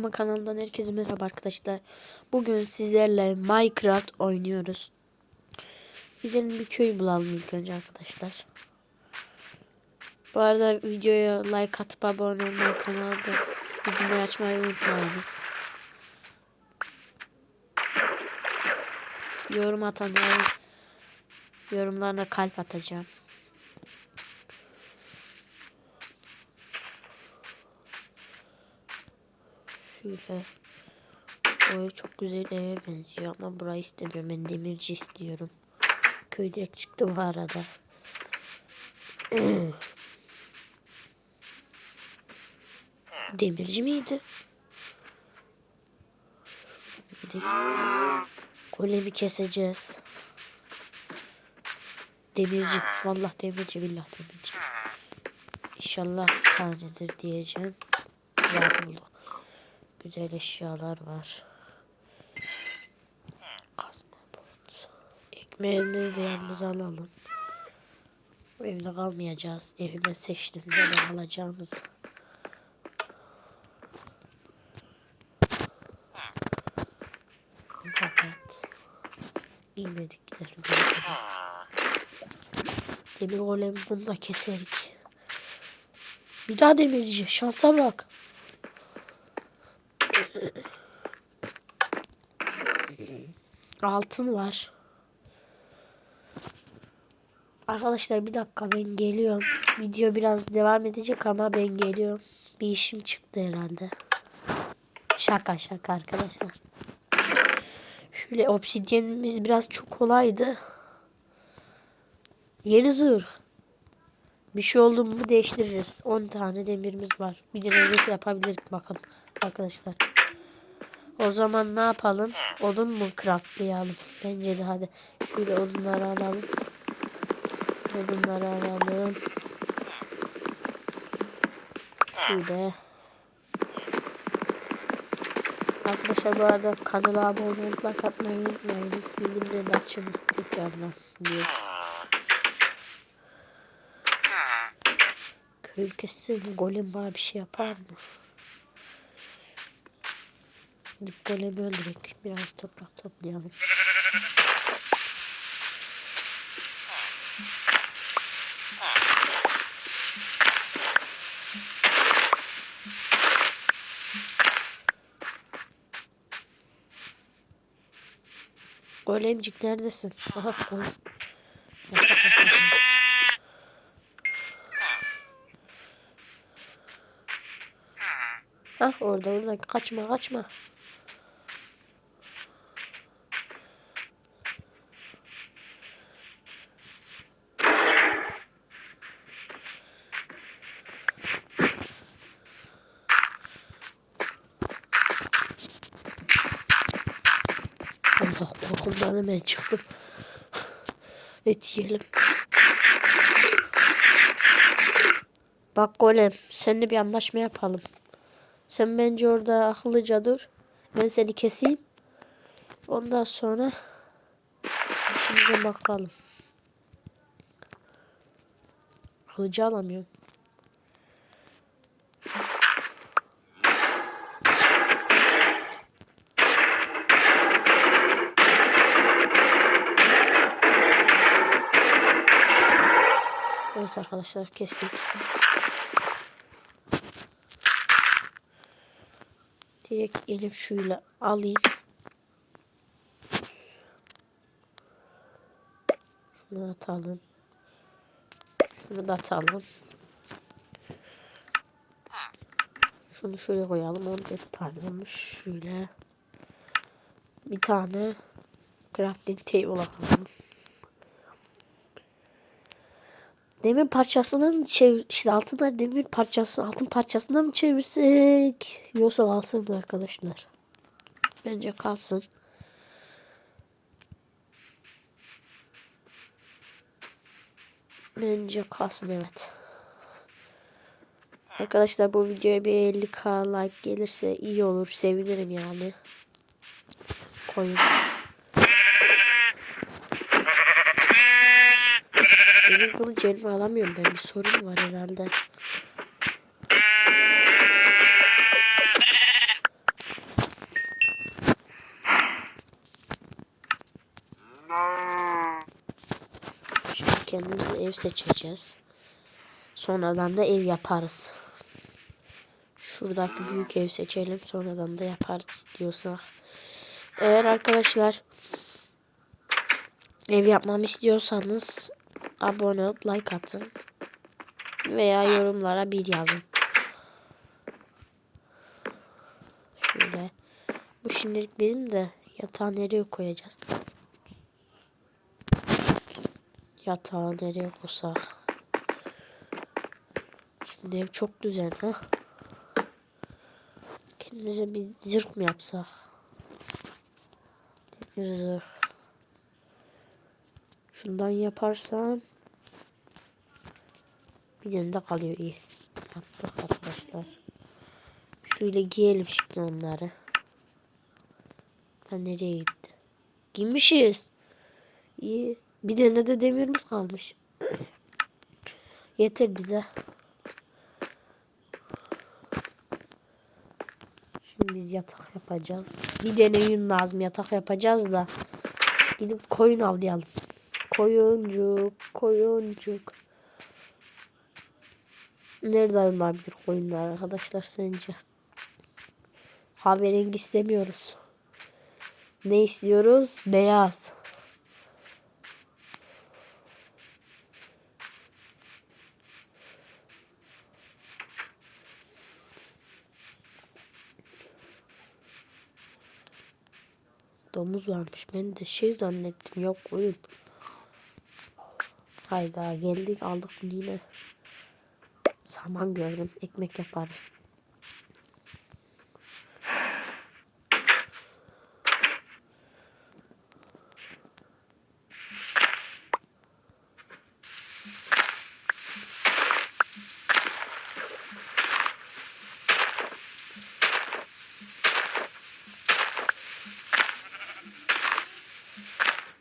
Ama kanalından herkese merhaba arkadaşlar. Bugün sizlerle Minecraft oynuyoruz. Gidelim bir köy bulalım ilk önce arkadaşlar. Bu arada videoya like atıp abone olmayı kanalda bildirimleri açmayı unutmayınız. Yorum atanların yorumlarına kalp atacağım. Şöyle. O ev çok güzel eve benziyor ama burayı istemiyorum. Ben demirci istiyorum. Köy direkt çıktı bu arada. demirci miydi? Golemi keseceğiz. Demirci. Vallahi demirci billah demirci. İnşallah tanedir diyeceğim. Var bulduk. Güzel eşyalar var. Kazma bot. Ekmeğimizi de yanımıza alalım. Evde kalmayacağız. Evime seçtim. Nereden alacağımızı. Fakat bilmedik gidelim. Demir golem bunu da keserik. Bir daha demirci. Şansa bak. Altın var. Arkadaşlar bir dakika ben geliyorum. Video biraz devam edecek ama ben geliyorum. Bir işim çıktı herhalde. Şaka şaka arkadaşlar. Şöyle obsidyenimiz biraz çok kolaydı. Yeni zırh. Bir şey oldu mu değiştiririz. 10 tane demirimiz var. Bir dinamik yapabiliriz bakın arkadaşlar. O zaman ne yapalım? Odun mu craftlayalım? Bence de hadi. Şöyle odunları alalım. Odunları alalım. Şöyle. Arkadaşlar bu arada kanala abone like atmayı unutmayınız. Bildirimleri açınız tekrardan diye. Köy kesin golem bana bir şey yapar mı? Gidip golemi öldürek. Biraz toprak toplayalım. Golemcik neredesin? Aha golem. Hah orada orada kaçma kaçma. Allah korkumdan hemen çıktım. Et yiyelim. Bak golem seninle bir anlaşma yapalım. Sen bence orada akıllıca dur. Ben seni keseyim. Ondan sonra şimdi bakalım. Kılıcı alamıyorum. Arkadaşlar kestik. Direkt elim şuyla alayım. Şunu atalım. Şunu da atalım. Şunu şuraya koyalım. 14 tane olmuş. Şöyle. Bir tane crafting table alalım. Demir parçasının çev işte altında demir parçası altın parçasından mı çevirsek yoksa kalsın mı arkadaşlar? Bence kalsın. Bence kalsın evet. Arkadaşlar bu videoya bir 50k like gelirse iyi olur. Sevinirim yani. Koyun. demir kılıcı elime alamıyorum ben. Bir sorun var herhalde. Şimdi kendimize ev seçeceğiz. Sonradan da ev yaparız. Şuradaki büyük ev seçelim. Sonradan da yaparız diyorsak. Eğer arkadaşlar ev yapmamı istiyorsanız abone olup like atın. Veya yorumlara bir yazın. Şöyle. Bu şimdilik bizim de yatağı nereye koyacağız? Yatağı nereye koysak? Şimdi ev çok güzel ha. Kendimize bir zırh mı yapsak? Bir zırh. Şundan yaparsam bir tane de kalıyor iyi. Yaptık arkadaşlar. Şöyle giyelim şimdi onları. Ben nereye gitti? Giymişiz. İyi. Bir tane de demirimiz kalmış. Yeter bize. Şimdi biz yatak yapacağız. Bir deneyim lazım yatak yapacağız da. Gidip koyun avlayalım. Koyuncuk, koyuncuk. Nerede olabilir koyunlar arkadaşlar sence? Kahverengi istemiyoruz. Ne istiyoruz? Beyaz. Domuz varmış. Ben de şey zannettim. Yok koyun. Hayda geldik aldık yine. Saman gördüm. Ekmek yaparız.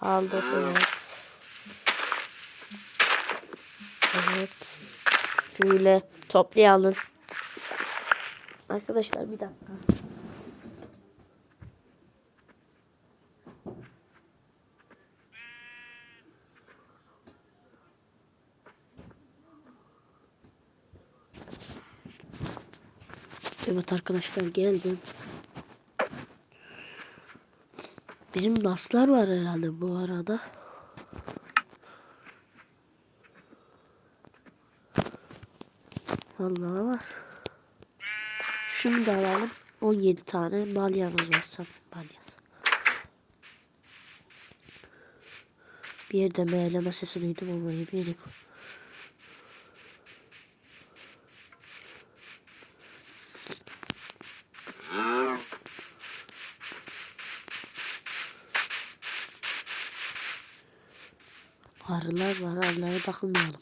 Aldık evet. Evet. Şöyle toplayalım. Arkadaşlar bir dakika. Evet arkadaşlar geldim. Bizim laslar var herhalde bu arada. Vallahi var. Şunu da alalım. 17 tane balyamız var. Saf balyası. Bir yerde meğleme sesi duydum ama eminim. Arılar var. Arılara takılmayalım.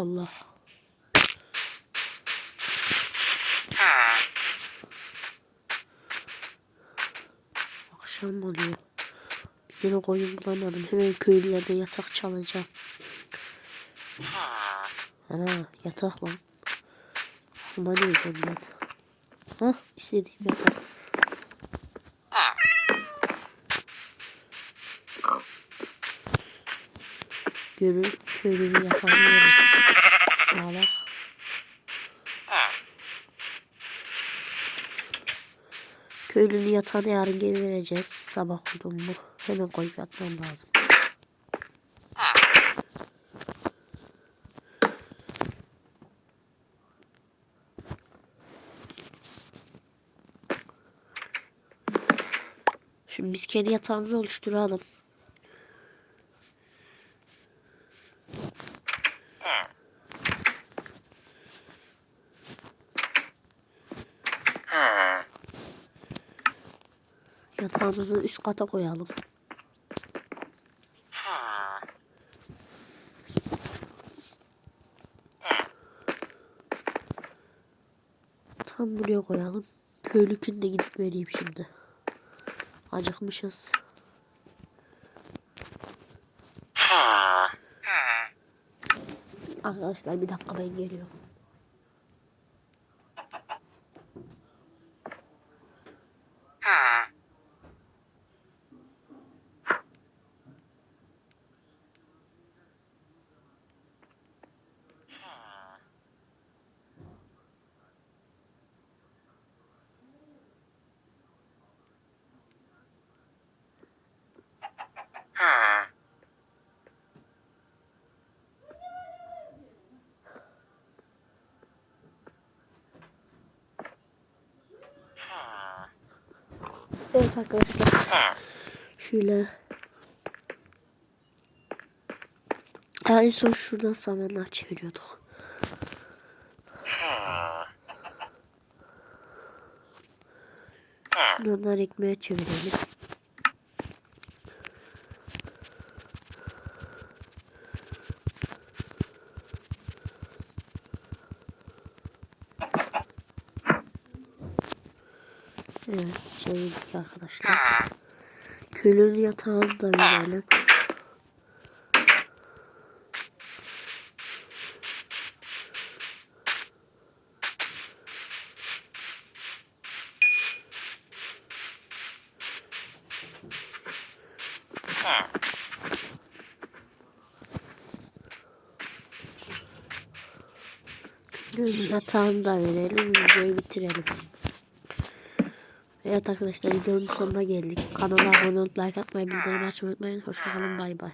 Allah. Akşam oluyor. Bir tane koyun bulamadım. Hemen köylülerde yatak çalacağım. Ana yatak lan. Aklıma ne yiyeceğim ben? Hah istediğim yatak. Görür köylünü yapamıyoruz. Malak. Köylünün yatağını yarın geri vereceğiz. Sabah oldu mu? Hemen koyup yatmam lazım. Şimdi biz kendi yatağımızı oluşturalım. Yatağımızı üst kata koyalım. Tam buraya koyalım. Köylükün de gidip vereyim şimdi. Acıkmışız. Arkadaşlar bir dakika ben geliyorum. Evet arkadaşlar. Şöyle. En son şuradan samanlar çeviriyorduk. Şimdi onları ekmeğe çevirelim. Evet çevirdik arkadaşlar. Köylünün yatağını da verelim. Köylünün yatağını da verelim. Videoyu bitirelim. Evet arkadaşlar videonun sonuna geldik. Kanala abone olup like atmayı, bildirim açmayı unutmayın. Hoşçakalın bay bay.